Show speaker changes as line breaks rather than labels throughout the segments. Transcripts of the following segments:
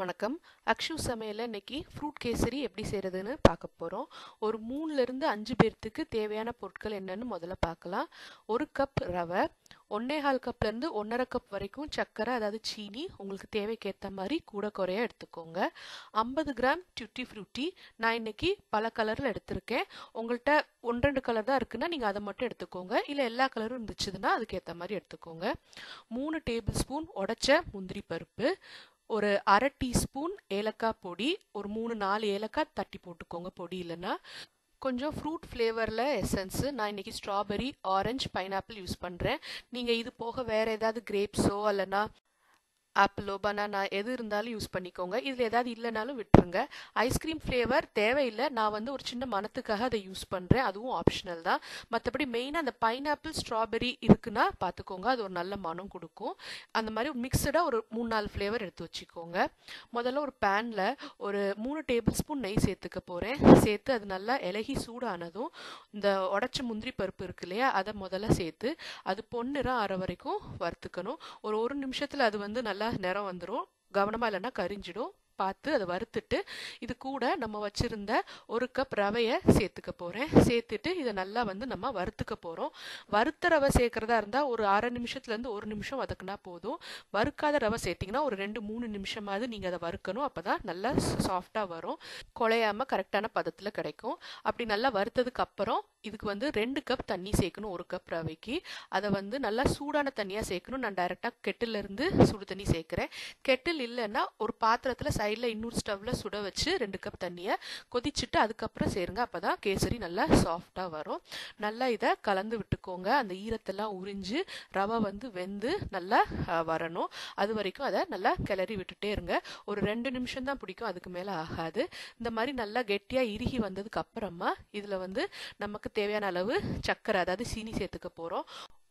வணக்கம். அக்ஷு சமையலில் இன்றைக்கி ஃப்ரூட் கேசரி எப்படி செய்கிறதுன்னு பார்க்க போகிறோம் ஒரு மூணுலேருந்து அஞ்சு பேர்த்துக்கு தேவையான பொருட்கள் என்னென்னு முதல்ல பார்க்கலாம். ஒரு கப் ரவை ஒன்னே கால் கப்லேருந்து ஒன்றரை கப் வரைக்கும் சர்க்கரை அதாவது சீனி உங்களுக்கு தேவைக்கேற்ற மாதிரி கூட குறைய எடுத்துக்கோங்க. ஐம்பது கிராம் டியூட்டி ஃப்ரூட்டி நான் இன்னைக்கு பல கலரில் எடுத்திருக்கேன். உங்கள்கிட்ட ஒன்று ரெண்டு கலர் தான் இருக்குன்னா நீங்கள் அதை மட்டும் எடுத்துக்கோங்க. இல்லை எல்லா கலரும் இருந்துச்சுன்னா அதுக்கேற்ற மாதிரி எடுத்துக்கோங்க. மூணு டேபிள் ஸ்பூன் உடச்ச முந்திரி பருப்பு ஒரு அரை டீஸ்பூன் ஏலக்காய் பொடி ஒரு மூணு நாலு ஏலக்காய் தட்டி போட்டுக்கோங்க. பொடி இல்லைன்னா கொஞ்சம் ஃப்ரூட் ஃப்ளேவரில் எசன்ஸு நான் இன்றைக்கி ஸ்ட்ராபெரி ஆரஞ்சு பைனாப்பிள் யூஸ் பண்ணுறேன் நீங்கள் இது போக வேறு ஏதாவது கிரேப்ஸோ இல்லைன்னா ஆப்பிளோ பனானா எது இருந்தாலும் யூஸ் பண்ணிக்கோங்க. இதில் ஏதாவது இல்லைனாலும் விட்டுருங்க. ஐஸ்கிரீம் ஃப்ளேவர் தேவையில்லை. நான் வந்து ஒரு சின்ன மனத்துக்காக அதை யூஸ் பண்ணுறேன் அதுவும் ஆப்ஷனல் தான். மற்றபடி மெயினாக அந்த பைனாப்பிள் ஸ்ட்ராபெரி இருக்குன்னா பார்த்துக்கோங்க அது ஒரு நல்ல மனம் கொடுக்கும். அந்த மாதிரி மிக்சடாக ஒரு மூணு நாலு ஃப்ளேவர் எடுத்து வச்சுக்கோங்க. முதல்ல ஒரு பேனில் ஒரு மூணு டேபிள் ஸ்பூன் நெய் சேர்த்துக்க போகிறேன் சேர்த்து அது நல்லா இலகி சூடானதும் இந்த உடச்ச முந்திரி பருப்பு இருக்கு இல்லையா அதை முதல்ல சேர்த்து அது பொன்னிறம் ஆற வரைக்கும் வறுத்துக்கணும். ஒரு ஒரு நிமிஷத்தில் அது வந்து நல்லா நிறம் வந்துடும் கவனமாக இல்லைன்னா கரிஞ்சிடும். பார்த்து அதை வறுத்துட்டு இது கூட நம்ம வச்சுருந்த ஒரு கப் ரவையை சேர்த்துக்க போகிறேன் சேர்த்துட்டு இதை நல்லா வந்து நம்ம வறுத்துக்க போகிறோம் வறுத்த ரவை சேர்க்குறதா இருந்தால் ஒரு அரை நிமிஷத்துலேருந்து ஒரு நிமிஷம் வதக்குனா போதும். வறுக்காத ரவை சேர்த்திங்கன்னா ஒரு ரெண்டு மூணு நிமிஷமாவது நீங்கள் அதை வறுக்கணும். அப்போ தான் நல்லா சாஃப்டாக வரும். குழையாமல் கரெக்டான பதத்தில் கிடைக்கும். அப்படி நல்லா வறுத்ததுக்கு அப்புறம் இதுக்கு வந்து ரெண்டு கப் தண்ணி சேர்க்கணும் ஒரு கப் ரவைக்கு. அதை வந்து நல்லா சூடான தண்ணியாக சேர்க்கணும். நான் டைரெக்டாக கெட்டிலேருந்து சுடு தண்ணி சேர்க்குறேன். கெட்டில் இல்லைன்னா ஒரு பாத்திரத்தில் சைடில் இன்னொரு ஸ்டவ்வில் சுட வச்சு ரெண்டு கப் தண்ணியை கொதிச்சுட்டு அதுக்கப்புறம் சேருங்க. அப்போ தான் கேசரி நல்லா சாஃப்டாக வரும். நல்லா இதை கலந்து விட்டுக்கோங்க. அந்த ஈரத்தெல்லாம் உறிஞ்சு ரவை வந்து வெந்து நல்லா வரணும். அது வரைக்கும் அதை நல்லா கிளறி விட்டுட்டே இருங்க. ஒரு ரெண்டு நிமிஷம் தான் பிடிக்கும். அதுக்கு மேலே ஆகாது. இந்த மாதிரி நல்லா கெட்டியாக இறுகி வந்ததுக்கு அப்புறமா இதில் வந்து நமக்கு தேவையான அளவு சர்க்கரை அதாவது சீனி சேர்த்துக்க போகிறோம்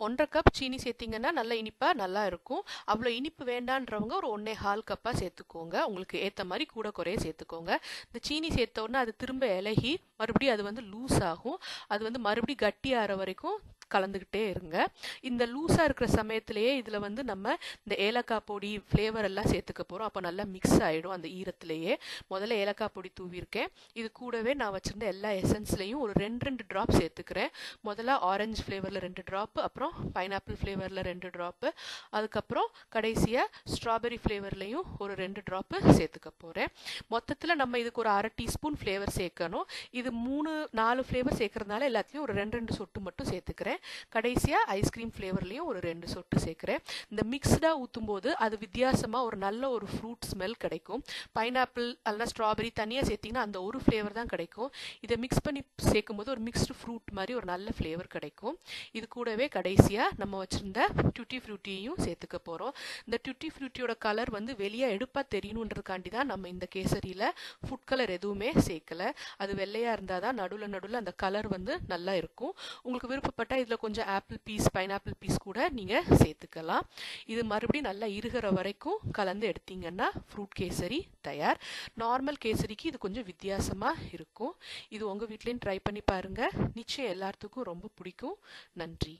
ஒன்றரை கப் சீனி சேர்த்திங்கன்னா நல்லா இனிப்பாக நல்லா இருக்கும். அவ்வளோ இனிப்பு வேண்டான்றவங்க ஒரு ஒன்றே ஹால் கப்பாக சேர்த்துக்கோங்க. உங்களுக்கு ஏற்ற மாதிரி கூட குறைய சேர்த்துக்கோங்க. இந்த சீனி சேர்த்த உடனே அது திரும்ப இலகி மறுபடியும் அது வந்து லூஸ் ஆகும். அது வந்து மறுபடியும் கட்டியாகிற வரைக்கும் கலந்துக்கிட்டே இருங்க. இந்த லூஸாக இருக்கிற சமயத்திலேயே இதில் வந்து நம்ம இந்த ஏலக்காய் பொடி ஃப்ளேவர் எல்லாம் சேர்த்துக்க போகிறோம் அப்போ நல்லா மிக்ஸ் ஆகிடும் அந்த ஈரத்துலேயே. முதல்ல ஏலக்காய் பொடி தூவிருக்கேன் இது கூடவே நான் வச்சுருந்த எல்லா எசன்ஸ்லேயும் ஒரு ரெண்டு ரெண்டு ட்ராப் சேர்த்துக்கிறேன். முதல்ல ஆரஞ்சு ஃப்ளேவரில் ரெண்டு ட்ராப்பு அப்புறம் பைனாப்பிள் ஃப்ளேவரில் ரெண்டு ட்ராப்பு அதுக்கப்புறம் கடைசியாக ஸ்ட்ராபெரி ஃப்ளேவர்லேயும் ஒரு ரெண்டு ட்ராப்பு சேர்த்துக்க போகிறேன் மொத்தத்தில் நம்ம இதுக்கு ஒரு அரை டீஸ்பூன் ஃப்ளேவர் சேர்க்கணும். இது மூணு நாலு ஃப்ளேவர் சேர்க்கறதுனால எல்லாத்துலேயும் ஒரு ரெண்டு ரெண்டு சொட்டு மட்டும் சேர்த்துக்கிறேன். கடைசியாக ஐஸ்கிரீம் ஃப்ளேவர்லேயும் ஒரு ரெண்டு சொட்டு சேர்க்குறேன். இந்த மிக்ஸ்டாக ஊற்றும் போது அது வித்தியாசமாக ஒரு நல்ல ஒரு ஃப்ரூட் ஸ்மெல் கிடைக்கும். பைனாப்பிள் அல்லனா ஸ்ட்ராபெரி தனியாக சேர்த்திங்கன்னா அந்த ஒரு ஃப்ளேவர் தான் கிடைக்கும். இதை மிக்ஸ் பண்ணி சேர்க்கும் போது ஒரு மிக்ஸ்டு ஃப்ரூட் மாதிரி ஒரு நல்ல ஃப்ளேவர் கிடைக்கும். இது கூடவே கடைசியாக நம்ம வச்சுருந்த டியூட்டி ஃப்ரூட்டியையும் சேர்த்துக்க போகிறோம் இந்த டியூட்டி ஃப்ரூட்டியோட கலர் வந்து வெளியே எடுப்பாக தெரியணுன்றதுக்காண்டி தான் நம்ம இந்த கேசரியில் ஃபுட் கலர் எதுவுமே சேர்க்கல. அது வெள்ளையாக இருந்தால் தான் நடுவில் நடுவில் அந்த கலர் வந்து நல்லா இருக்கும். உங்களுக்கு விருப்பப்பட்டால் இதில் இதில் கொஞ்சம் ஆப்பிள் பீஸ் பைனாப்பிள் பீஸ் கூட நீங்கள் சேர்த்துக்கலாம். இது மறுபடியும் நல்லா இருகிற வரைக்கும் கலந்து எடுத்தீங்கன்னா ஃப்ரூட் கேசரி தயார். நார்மல் கேசரிக்கு இது கொஞ்சம் வித்தியாசமாக இருக்கும். இது உங்கள் வீட்லேயும் ட்ரை பண்ணி பாருங்கள் நிச்சயம் எல்லாத்துக்கும் ரொம்ப பிடிக்கும். நன்றி.